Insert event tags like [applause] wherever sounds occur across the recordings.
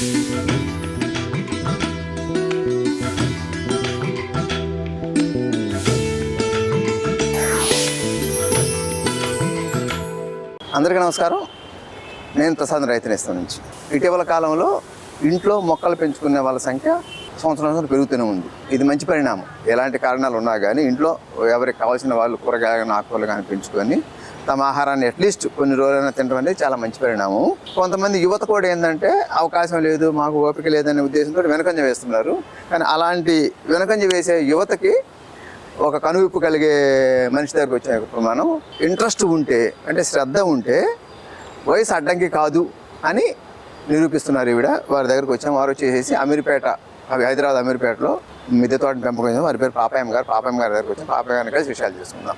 అందరికీ నమస్కారం. నేను ప్రసాద్ రైతునేస్తా నుంచి. ఇటీవల కాలంలో ఇంట్లో మొక్కలు పెంచుకునే వాళ్ళ సంఖ్య సంవత్సరం సంవత్సరం పెరుగుతూనే ఉంది. ఇది మంచి పరిణామం. ఎలాంటి కారణాలు ఉన్నా కానీ ఇంట్లో ఎవరికి కావాల్సిన వాళ్ళు కూరగాయలు ఆకుకూరలు కానీ పెంచుకొని తమ ఆహారాన్ని అట్లీస్ట్ కొన్ని రోజులైనా తినడం అనేది చాలా మంచి పరిణామం. కొంతమంది యువత కూడా ఏంటంటే అవకాశం లేదు మాకు ఓపిక లేదనే ఉద్దేశంతో వెనకంజ వేస్తున్నారు. కానీ అలాంటి వెనకంజ వేసే యువతకి ఒక కనువిప్పు కలిగే మనిషి దగ్గరకు వచ్చే మనం ఇంట్రెస్ట్ ఉంటే అంటే శ్రద్ధ ఉంటే వయసు అడ్డంకి కాదు అని నిరూపిస్తున్నారు ఈవిడ. వారి దగ్గరకు వచ్చాం వారు వచ్చేసేసి అమీర్పేట అవి హైదరాబాద్ అమీర్పేటలో మిద్దె తోటని పెంపకం వారి పేరు పాపాయమ్మ గారు. పాపాయమ్మ గారి దగ్గరకు వచ్చాం. పాపాయమ్మ గారిని కలిసి విషయాలు చేసుకుందాం.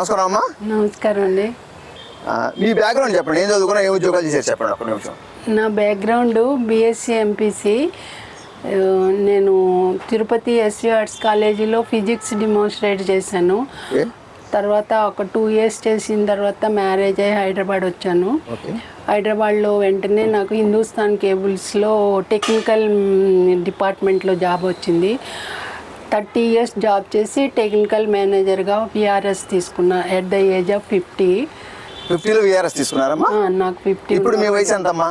నమస్కారం అమ్మా. నమస్కారం అండి. మీ బ్యాక్గ్రౌండ్ చెప్పండి. ఏం చదువుకున్నా ఏ ఉద్యోగాలు చేశారు? చెప్పండి ఒక్క నిమిషం. నా బ్యాక్గ్రౌండ్ బీఎస్సీ ఎంపీసీ నేను తిరుపతి ఎస్వి ఆర్ట్స్ కాలేజీలో ఫిజిక్స్ డిమాన్స్ట్రేట్ చేశాను. తర్వాత ఒక టూ ఇయర్స్ చేసిన తర్వాత మ్యారేజ్ అయ్యి హైదరాబాద్ వచ్చాను. హైదరాబాద్లో వెంటనే నాకు హిందుస్థాన్ కేబుల్స్లో టెక్నికల్ డిపార్ట్మెంట్లో జాబ్ వచ్చింది. థర్టీ ఇయర్స్ జాబ్ చేసి టెక్నికల్ మేనేజర్గా విఆర్ఎస్ తీసుకున్నా at the age of fifty ఫిఫ్టీలో విఆర్ఎస్ తీసుకున్నారమ్మా? నాకు ఫిఫ్టీ ఇప్పుడు మీ వయసు ఎంతమ్మా?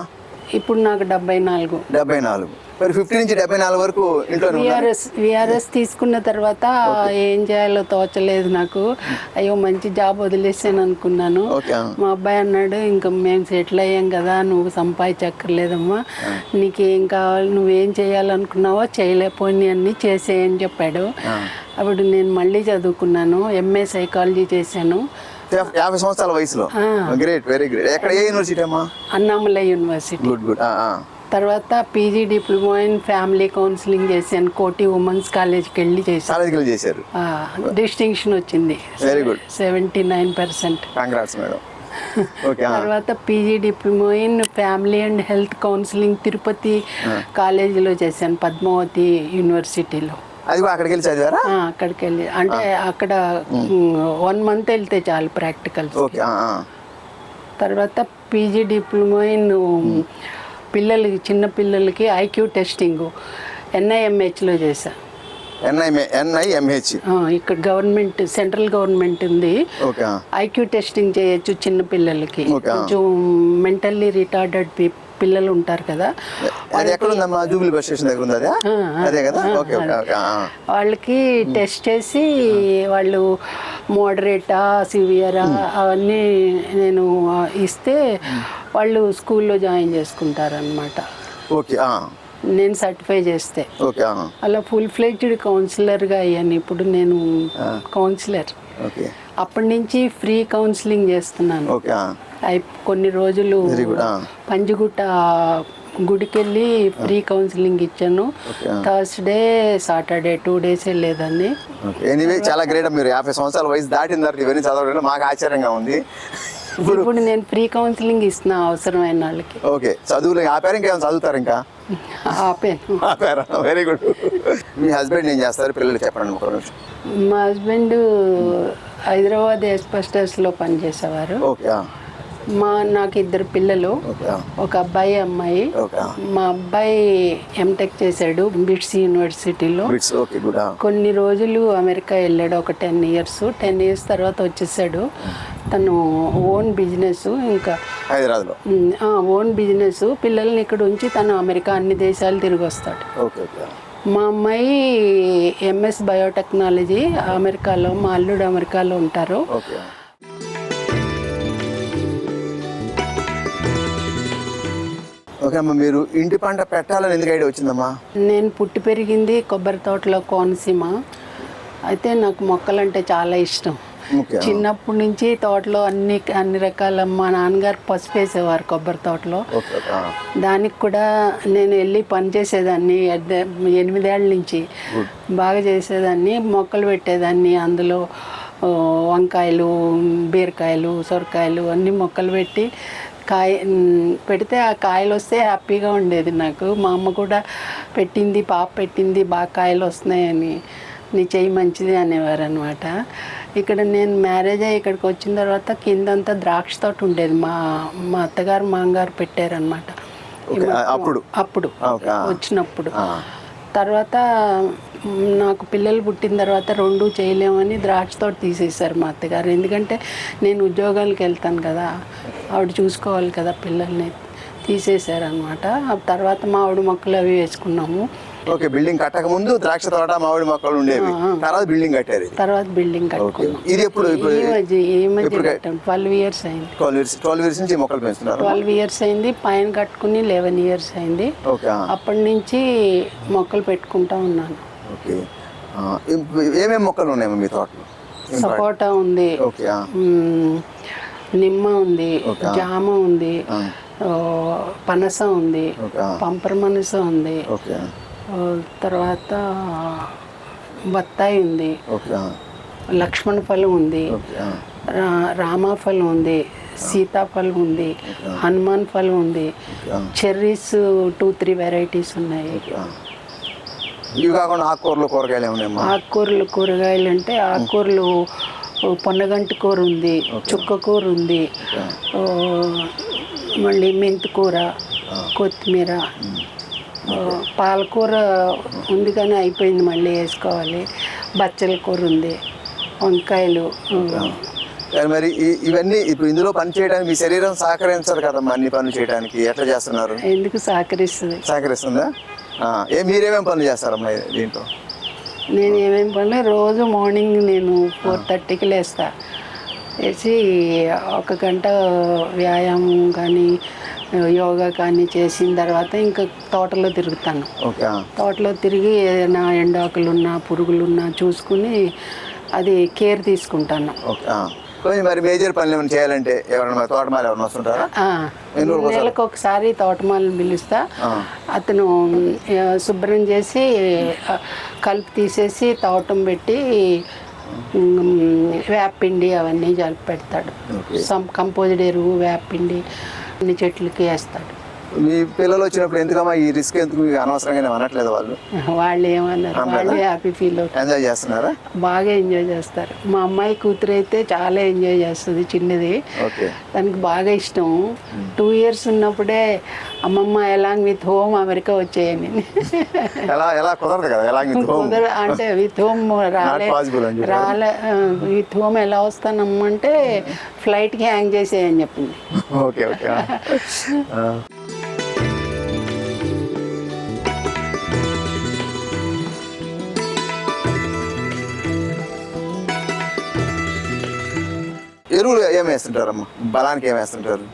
ఇప్పుడు నాకు డెబ్బై నాలుగు. డెబ్బై నాలుగు. మరి ఫిఫ్టీ నుంచి డెబ్బై నాలుగు వరకు ఇంట్లో విఆర్ఎస్ విఆర్ఎస్ తీసుకున్న తర్వాత ఏం చేయాలో తోచలేదు నాకు. అయ్యో మంచి జాబ్ వదిలేసాను అనుకున్నాను. మా అబ్బాయి అన్నాడు ఇంకా మేము సెటిల్ అయ్యాం కదా నువ్వు సంపాదించక్కర్లేదమ్మా. నీకేం కావాలి నువ్వేం చేయాలనుకున్నావో చేయలేకపోయి అన్ని చేసేయని చెప్పాడు. అప్పుడు నేను మళ్ళీ చదువుకున్నాను ఎంఏ సైకాలజీ చేశాను. యాభై- సంవత్సరాల వయసులో. గ్రేట్ వెరీ గ్రేట్ ఎక్కడ ఏ యూనివర్సిటీ అమ్మా? అన్నామలై యూనివర్సిటీ గుడ్ గుడ్ తర్వాత PG diploma in family counselling చేశాను. కోటి ఉమెన్స్ కాలేజ్కి వెళ్ళి చేశాను. కాలేజీకి వెళ్ళి చేశారు డిస్టింక్షన్ వచ్చింది. Very good seventy nine percent. Congrats madam. తర్వాత PG diploma in family and health counselling Tirupati కాలేజీలో చేశాను. పద్మావతి యూనివర్సిటీలో అది కూడా అక్కడికి వెళ్ళి చదివారా? అక్కడికి వెళ్ళి. అంటే అక్కడ వన్ మంత్ వెళ్తే చాలు ప్రాక్టికల్స్ ఓకే తర్వాత పీజీ డిప్లొమా ఇన్ పిల్లలకి చిన్న పిల్లలకి ఐక్యూ టెస్టింగ్. ఎన్ఐఎంహెచ్లో చేశా. NI NIMH. ఇక్కడ గవర్నమెంట్ సెంట్రల్ గవర్నమెంట్ ఉంది. ఐక్యూ టెస్టింగ్ చేయొచ్చు చిన్న పిల్లలకి. కొంచెం మెంటల్లీ రిటార్డెడ్ పిల్లలు ఉంటారు కదా. అది ఎక్కడ ఉందమ్మా? జూబ్లీ బస్ స్టేషన్ దగ్గర ఉంది అదే? కదా? ఓకే వాళ్ళకి టెస్ట్ చేసి వాళ్ళు మోడరేటా సివియరా అవన్నీ నేను ఇస్తే వాళ్ళు స్కూల్లో జాయిన్ చేసుకుంటారనమాట ఓకే నేను సర్టిఫై చేస్తే. ఓకే అలా ఫుల్ ఫ్లెడ్జ్డ్ కౌన్సిలర్గా అయ్యాను. ఇప్పుడు నేను కౌన్సిలర్. అప్పటి నుంచి ఫ్రీ కౌన్సిలింగ్ చేస్తున్నాను. కొన్ని రోజులు. పంజగుట్ట గుడికెళ్ళి ఫ్రీ కౌన్సిలింగ్ ఇచ్చాను. థర్స్డే సాటర్డే టూ డేస్ వెళ్ళేదాన్ని ఓకే ఎనీవే చాలా గ్రేట్ మీరు యాభై సంవత్సరాల వయసు దాటిన తర్వాత ఇవన్నీ చదవడం మాకు ఆశ్చర్యంగా ఉంది. ఇప్పుడు నేను ఫ్రీ కౌన్సిలింగ్ ఇస్తున్నా అవసరమైన వాళ్ళకి. ఓకే చదువులు ఆపారు ఇంకేమైనా చదువుతారు ఇంకా? ఆపాను ఆపారా? వెరీ గుడ్ మీ హస్బెండ్ ఏం చేస్తారు? పిల్లలు చెప్పండి ఒక నిమిషం. మా హస్బెండ్ హైదరాబాద్ ఎస్పస్టర్స్లో పనిచేసేవారు. ఓకే మా నాకు ఇద్దరు పిల్లలు ఒక అబ్బాయి అమ్మాయి. మా అబ్బాయి ఎంటెక్ చేశాడు బిట్స్ యూనివర్సిటీలో కొన్ని రోజులు అమెరికా వెళ్ళాడు ఒక టెన్ ఇయర్స్. టెన్ ఇయర్స్ తర్వాత వచ్చేసాడు. తను ఓన్ బిజినెస్ ఇంకా హైదరాబాద్లో. ఓన్ బిజినెస్ పిల్లల్ని ఇక్కడ ఉంచి తను అమెరికా అన్ని దేశాలు తిరిగి వస్తాడు. ఓకే మా అమ్మాయి ఎంఎస్ బయోటెక్నాలజీ అమెరికాలో మా అల్లుడు అమెరికాలో ఉంటారు. ఓకే అమ్మా మీరు ఇంటి పంట పెట్టాలని ఎందుకు ఐడియా వచ్చిందమ్మా? నేను పుట్టి పెరిగింది కొబ్బరి తోటలో కోనసీమ. అయితే నాకు మొక్కలంటే చాలా ఇష్టం. చిన్నప్పటి నుంచి తోటలో అన్ని అన్ని రకాల మా నాన్నగారు పసుపు వేసేవారు కొబ్బరి తోటలో. దానికి కూడా నేను వెళ్ళి పని చేసేదాన్ని ఎనిమిదేళ్ళ నుంచి. బాగా చేసేదాన్ని మొక్కలు పెట్టేదాన్ని అందులో వంకాయలు బీరకాయలు సొరకాయలు అన్ని మొక్కలు పెట్టి కాయ పెడితే ఆ కాయలు వస్తే హ్యాపీగా ఉండేది నాకు. మా అమ్మ కూడా పెట్టింది పాప పెట్టింది బాగా కాయలు వస్తున్నాయని నీ చెయ్యి మంచిది అనేవారు అనమాట ఇక్కడ నేను మ్యారేజ్ అయ్యి ఇక్కడికి వచ్చిన తర్వాత కిందంతా ద్రాక్ష తోట ఉండేది. మా మా అత్తగారు మామగారు పెట్టారనమాట అప్పుడు? అప్పుడు. వచ్చినప్పుడు. తర్వాత నాకు పిల్లలు పుట్టిన తర్వాత రెండు చేయలేమని ద్రాక్ష తోట తీసేశారు మా అత్తగారు. ఎందుకంటే నేను ఉద్యోగాలకు వెళ్తాను కదా ఆవిడ చూసుకోవాలి కదా పిల్లల్ని తీసేశారు అనమాట తర్వాత మా ఆవిడ మొక్కలు అవి వేసుకున్నాము. ఓకే బిల్డింగ్ కట్టక ముందు ద్రాక్ష తోట మామిడి మొక్కలు ఉండేవి. తర్వాత బిల్డింగ్ కట్టారు తర్వాత బిల్డింగ్ కట్టుకున్నాం ఇది ఎప్పుడు ట్వెల్వ్ ఇయర్స్ అయింది. ట్వెల్వ్ ఇయర్స్ ట్వెల్వ్ ఇయర్స్ నుంచి మొక్కలు పెంచుతున్నారు. ట్వెల్వ్ ఇయర్స్ అయింది పైన కట్టుకుని లెవెన్ ఇయర్స్ అయింది. అప్పటి నుంచి మొక్కలు పెట్టుకుంటా ఉన్నాను. ఓకే. ఆ, ఇప్- ఏమేం మొక్కలు ఉన్నాయమ్మా మీ తోటలో? సపోటా ఉంది. నిమ్మ ఉంది. జామ ఉంది పనస ఉంది. పంపర మనస ఉంది తర్వాత బత్తాయి ఉంది. లక్ష్మణ ఫలం ఉంది. రామాఫలం ఉంది. సీతాఫలం ఉంది. హనుమాన్ ఫలం ఉంది. చెర్రీస్ టూ త్రీ వెరైటీస్ ఉన్నాయి. ఇవి కాకుండా ఆకుకూరలు కూరగాయలు ఆకుకూరలు కూరగాయలు అంటే ఆకుకూరలు పొన్నగంటి కూర ఉంది. చుక్క కూర ఉంది. మళ్ళీ మెంతి కూర కొత్తిమీర పాలకూర ఉంది కానీ అయిపోయింది మళ్ళీ వేసుకోవాలి. బచ్చల కూర ఉంది వంకాయలు. మరి ఇవన్నీ ఇప్పుడు ఇందులో పని చేయడానికి మీ శరీరం సహకరించదు కదమ్మా అన్ని పనులు చేయడానికి? ఎట్లా చేస్తున్నారు? ఎందుకు సహకరిస్తుంది? సహకరిస్తుందా? ఏ మీరేమేం పనులు చేస్తారమ్మా దీంట్లో? నేను ఏమేమి పనులు రోజు మార్నింగ్ నేను ఫోర్ థర్టీకి లేస్తా. లేచి ఒక గంట వ్యాయామం కానీ యోగా కానీ చేసిన తర్వాత ఇంకా తోటలో తిరుగుతాను. తోటలో తిరిగి ఏదైనా ఎండాకులున్నా పురుగులున్నా చూసుకుని అది కేర్ తీసుకుంటాను. మరి మేజర్ పనులు ఏమైనా చేయాలంటే ఎవరైనా తోటమాలి ఎవరైనా వస్తుంటారా? నెలకు ఒకసారి? తోటమాలను పిలుస్తా. అతను శుభ్రం చేసి కలుపు తీసేసి తోటం పెట్టి వేపిండి అవన్నీ కలిపి పెడతాడు. సమ్ కంపోజ్డ్ ఎరువు వేపిండి అన్ని చెట్లకి వేస్తాడు. మీ పిల్లలు వచ్చినప్పుడు ఎందుకమ్మా ఈ రిస్క్ ఎందుకు మీకు అనవసరంగా అనట్లేదు వాళ్ళు? [laughs] వాళ్ళు ఏమన్నారు? వాళ్ళు హ్యాపీ ఫీల్ ఎంజాయ్ చేస్తున్నారా? బాగా ఎంజాయ్ చేస్తారు. మా అమ్మాయి కూతురు అయితే చాలా ఎంజాయ్ చేస్తుంది చిన్నది. తనకి బాగా ఇష్టం. టూ ఇయర్స్ ఉన్నప్పుడే అమ్మమ్మ ఎలాంగ్ విత్ హోమ్ అమెరికా వచ్చేయని [laughs] ఎలా ఎలా కుదరదు కదా ఎలా మీకు home? కుదర అంటే విత్ హోమ్ రాలే. రాలే. విత్ హోమ్ ఎలా వస్తానమ్మంటే ఫ్లైట్కి హ్యాంగ్ చేసేయని చెప్పింది. [laughs] Okay okay. ఎరువులు ఏం వేస్తుంటారమ్మా? బలానికి ఏం వేస్తుంటారు?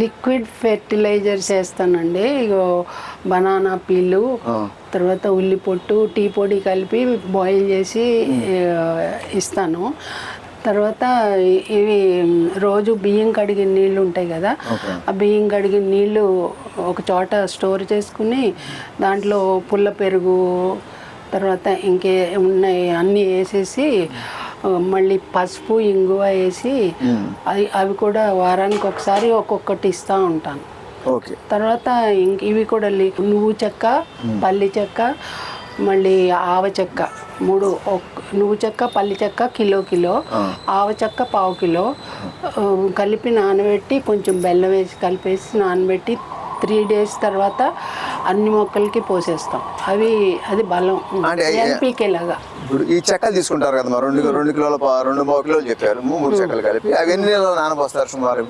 లిక్విడ్ ఫెర్టిలైజర్స్ వేస్తానండి. ఇగో బనానా పీలు. తర్వాత ఉల్లి పొట్టు టీ పొడి కలిపి బాయిల్ చేసి ఇస్తాను. తర్వాత ఇవి రోజు బియ్యం కడిగిన నీళ్ళు ఉంటాయి కదా. ఆ బియ్యం కడిగిన నీళ్ళు ఒక చోట స్టోర్ చేసుకుని దాంట్లో పుల్ల పెరుగు తర్వాత ఇంకే ఉన్నాయి అన్నీ వేసేసి మళ్ళీ పసుపు ఇంగువ వేసి అవి అవి కూడా వారానికి ఒకసారి ఒక్కొక్కటి ఇస్తూ ఉంటాను. తర్వాత ఇంక ఇవి కూడా నువ్వు చెక్క పల్లి చెక్క మళ్ళీ ఆవ చెక్క మూడు నువ్వు చెక్క పల్లి చెక్క కిలో కిలో ఆవ చెక్క పావు కిలో కలిపి నానబెట్టి కొంచెం బెల్లం వేసి కలిపేసి నానబెట్టి త్రీ డేస్ తర్వాత అన్ని మొక్కలకి పోసేస్తాం. అవి అది బలం. ఎన్పీకే లాగా. ఇప్పుడు ఈ చెక్కలు తీసుకుంటారు కదా రెండు రెండు కిలోల రెండు మూడు కిలోలు చెప్పారు మూడు చెక్కలు కలిపి అవి ఎన్ని నెలలు నానబోస్తారు సుమారు?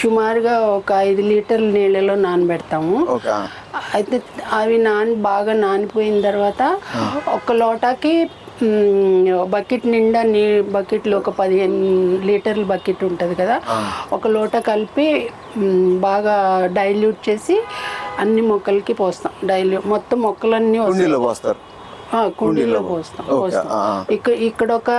సుమారుగా ఒక ఐదు లీటర్ల నీళ్ళలో నానబెడతాము. అయితే అవి నాని బాగా నానిపోయిన తర్వాత ఒక లోటాకి బకెట్ నిండా నీ బకెట్లో ఒక పదిహేను లీటర్ల బకెట్ ఉంటుంది కదా. ఒక లోట కలిపి బాగా డైల్యూట్ చేసి అన్ని మొక్కలకి పోస్తాం డైల్యూట్ మొత్తం మొక్కలన్నీ కుండీలో పోస్తారు. కుండీలో పోస్తాం. పోస్తాం. ఇక్కడ ఇక్కడ ఒక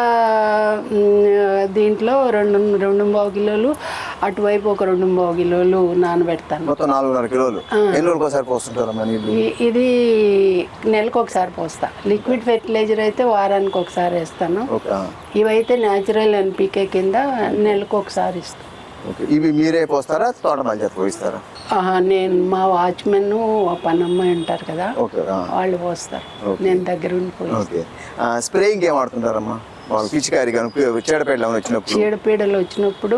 దీంట్లో రెండు రెండు పావు కిలోలు అటువైపు ఒక రెండు పావు కిలోలు నానబెడతాను. మొత్తం నాలుగున్నర కిలోలు. ఎన్ని రోజులకు ఒకసారి ఈ- ఇది నెలకు ఒకసారి పోస్తా. లిక్విడ్ ఫెర్టిలైజర్ అయితే వారానికి ఒకసారి వేస్తాను. ఇవైతే న్యాచురల్ ఎన్పికే కింద నెలకు ఒకసారి ఇస్తాను ఇవి మీరే పోస్తారా? తోట చేత పోయిస్తారా? నేను మా వాచ్మెన్ పనమ్మాయి ఉంటారు కదా. వాళ్ళు పోస్తారు. నేను దగ్గర ఆ, స్ప్రేయింగ్ ఏం వాడుతుంటారమ్మా? పిచికారి ఏమైనా వచ్చినప్పుడు? చీడపీడలు వచ్చినప్పుడు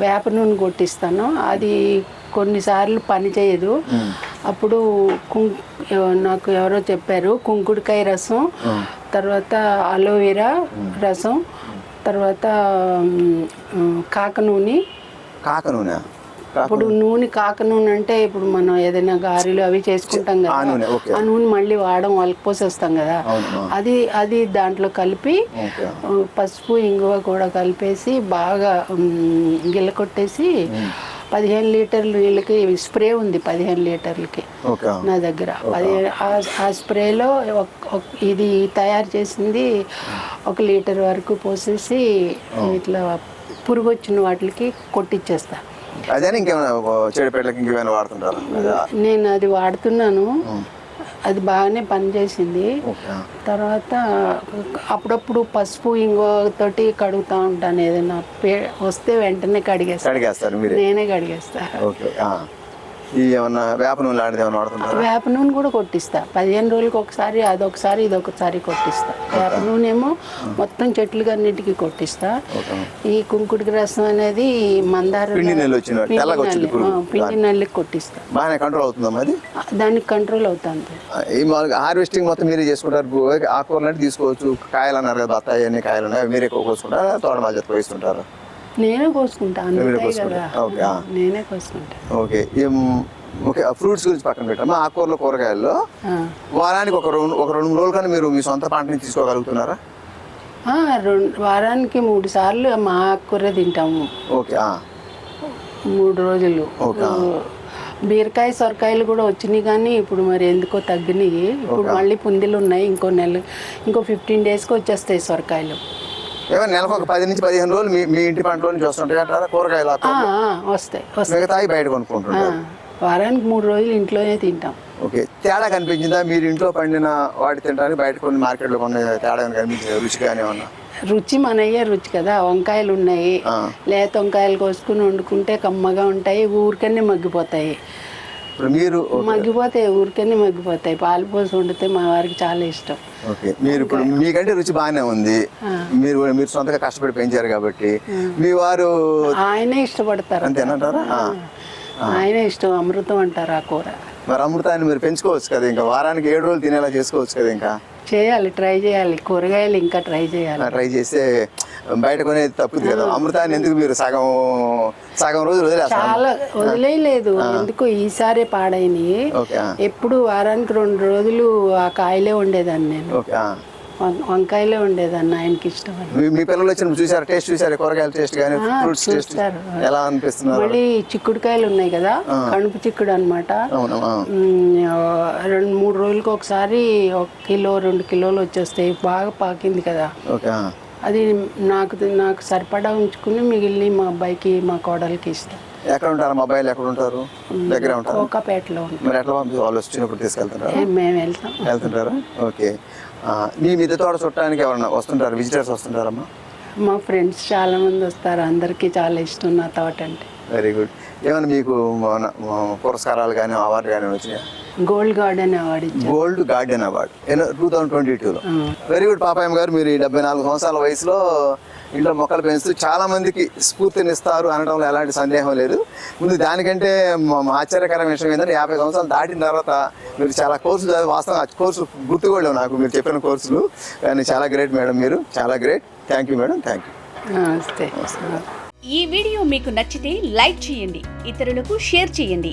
వేప నూనె కొట్టిస్తాను. అది కొన్నిసార్లు పని చేయదు. అప్పుడు నాకు ఎవరో చెప్పారు కుంకుడుకాయ రసం తర్వాత అలోవెరా రసం తర్వాత కాక నూనె కాక నూనె ఇప్పుడు నూనె కాక నూనె అంటే ఇప్పుడు మనం ఏదైనా గారెలు అవి చేసుకుంటాం కదా ఆ నూనె మళ్ళీ వాడడం వాళ్ళకి పోసేస్తాం కదా. అది అది దాంట్లో కలిపి పసుపు ఇంగువ కూడా కలిపేసి బాగా మ్, గిల్లకొట్టేసి పదిహేను లీటర్ల నీళ్ళకి స్ప్రే ఉంది పదిహేను లీటర్లకి నా దగ్గర. అది ఆ- స్ప్రేలో ఇది తయారు చేసింది ఒక లీటర్ వరకు పోసేసి ఇట్లా పురుగు వచ్చిన వాటికి కొట్టిచ్చేస్తా. అదే ఇంకేమైనా చీడపేటలకు ఇంకేమైనా వాడుతుంటారా? అదే. నేను అది వాడుతున్నాను. అది బాగానే పనిచేసింది. తర్వాత అప్పుడప్పుడు పసుపు ఇంగో తోటి కడుగుతూ ఉంటాను ఏదైనా. వస్తే వెంటనే కడిగేస్తాను నేనే కడిగేస్తా. ఈ ఏమన్నా వేప నూనె లాంటిది ఏమైనా వాడుతుంటారా? వేప నూనె కూడా కొట్టిస్తా. పదిహేను రోజులకి ఒకసారి అదొకసారి ఇదొకసారి కొట్టిస్తా. వేప నూనె ఏమో మొత్తం చెట్లుగా అన్నిటికీ కొట్టిస్తా ఈ కుంకుడికి రసం అనేది మందార పిండి నెల్లు వచ్చిన తెల్లగా వచ్చింది పిండి నల్లికి కొట్టిస్తా. బాగానే కంట్రోల్ అవుతుందమ్మా అది? ఆ, దానికి కంట్రోల్ అవుతుంది. ఈ మామూలుగా హార్వెస్టింగ్ మొత్తం మీరే చేసుకుంటారు. ఆకుకూరలు తీసుకోవచ్చు. కాయలు అన్నారు కదా బత్తాయి అన్ని కాయలు ఉన్నాయి. మీరే కోసుకుంటారా? తోట మధ్య పోయిస్తుంటారు నేనే కోసుకుంటా మీరే అందుతాయి కోసుకుంటారు. కదా ఓకే, ఆ. నేనే కోసుకుంటా ఓకే ఓకే ఫ్రూట్స్ గురించి పక్కన పెట్టాము ఆకుకూరలు కూరగాయల్లో. వారానికి ఒక రెండు ఒక రెండు మూడు రోజులు కానీ మీరు మీ సొంత పంటని తీసుకోగలుగుతున్నారా రెండు వారానికి మూడు సార్లు మా ఆకుకూర తింటాము ఓకే. మూడు రోజులు. బీరకాయ సొరకాయలు కూడా వచ్చినాయి కానీ ఇప్పుడు మరి ఎందుకో తగ్గినాయి ఇప్పుడు మళ్ళీ పుందిలు ఉన్నాయి ఇంకో నెల ఇంకో ఫిఫ్టీన్ డేస్కి వచ్చేస్తాయి సొరకాయలు నెలకు ఒక పది నుంచి పదిహేను రోజులు మీ మీ ఇంటి పంటలో నుంచి వస్తుంటాయి అంటారా కూరగాయలు వస్తాయి మిగతాయి బయట కొనుక్కుంటుంటారు. వారానికి మూడు రోజులు ఇంట్లోనే తింటాం. ఓకే. తేడా కనిపించిందా? మీరు ఇంట్లో పండిన వాటి తినడానికి బయట కొన్ని మార్కెట్లో కొన్ని తేడా కనిపించింది? రుచి కానీ ఏమన్నా? రుచి మనయ్యే రుచి కదా వంకాయలు ఉన్నాయి. లేత వంకాయలు కోసుకుని వండుకుంటే కమ్మగా ఉంటాయి ఊరికనే మగ్గిపోతాయి. ఇప్పుడు మీరు మగ్గిపోతాయి ఊరికనే మగ్గిపోతాయి. పాలు పోసి వండితే మా వారికి చాలా ఇష్టం. ఓకే. మీరు ఇప్పుడు మీకంటే రుచి బాగానే ఉంది. మీరు మీరు సొంతగా కష్టపడి పెంచారు కాబట్టి. మీ వారు ఆయనే ఇష్టపడతారు. అంతేనంటారా. ఆయనే ఇష్టం. అమృతం అంటారు ఆ కూర. మరి అమృతాన్ని మీరు పెంచుకోవచ్చు కదా ఇంకా. వారానికి ఏడు రోజులు తినేలా చేసుకోవచ్చు కదా ఇంకా. చేయాలి ట్రై చేయాలి. కూరగాయలు ఇంకా ట్రై చేయాలి. ట్రై చేస్తే బయట కొనేది తప్పుది కదా. అమృతాన్ని ఎందుకు మీరు సగం సగం రోజులు చాలా వదిలేయలేదు. ఎందుకు ఈసారి ఆ. ఎప్పుడు వారానికి రెండు రోజులు ఆ కాయలే ఉండేదాన్ని నేను. వంకాయలే ఉండేదాన్ని ఆయనకి ఇష్టం మీ- పిల్లలు వచ్చినప్పుడు చూసారు? టేస్ట్ చూసారు? కూరగాయల టేస్ట్ కానీ ఫ్రూట్స్ టేస్ట్. ఎలా అనిపిస్తున్నారు? మళ్ళీ చిక్కుడుకాయలు ఉన్నాయి కదా కణుపు చిక్కుడు అనమాట. రెండు మూడు రోజులకి ఒకసారి ఒక కిలో రెండు కిలోలు వచ్చేస్తాయి. బాగా పాకింది కదా. అది నాకు నాకు సరిపడా ఉంచుకుని మిగిలిన మా అబ్బాయికి మా కోడలికి ఇస్తాం. ఎక్కడ ఉంటారు మా అబ్బాయిలు ఎక్కడ ఉంటారు దగ్గరే ఉంటారు? కోకాపేటలో ఉంటాం. మరి ఎట్లా పంపి వాళ్ళు వచ్చినప్పుడు తీసుకెళ్తుంటారు? మేము వెళ్తాం. వెళ్తుంటారా? ఓకే. మీ మిద్దె తోట చుట్టానికి ఎవరన్నా వస్తుంటారు? విజిటర్స్ వస్తుంటారమ్మా? మా ఫ్రెండ్స్ చాలా మంది వస్తారు. అందరికీ చాలా ఇష్టం నా తోట అంటే. Very good. ఏమైనా మీకు పురస్కారాలు కానీ అవార్డు కానీ వచ్చినాయి? Gold garden award gold garden award. Two thousand twenty టూలో. వెరీ గుడ్ పాపాయమ్మ గారు మీరు ఈ డెబ్బై నాలుగు సంవత్సరాల వయసులో ఇంట్లో మొక్కలు పెంచుతూ చాలా మందికి స్ఫూర్తినిస్తారు అనడంలో ఎలాంటి సందేహం లేదు. ముందు దానికంటే ఆశ్చర్యకరమైన విషయం ఏంటంటే యాభై సంవత్సరాలు దాటిన తర్వాత మీరు చాలా కోర్సులు చదివి వాస్తవం ఆ కోర్సు గుర్తు కూడా లేవు నాకు మీరు చెప్పిన కోర్సులు. కానీ చాలా గ్రేట్ మేడం మీరు చాలా great. Thank you madam thank you. నమస్తే. ఈ వీడియో మీకు నచ్చితే లైక్ చేయండి ఇతరులకు షేర్ చేయండి.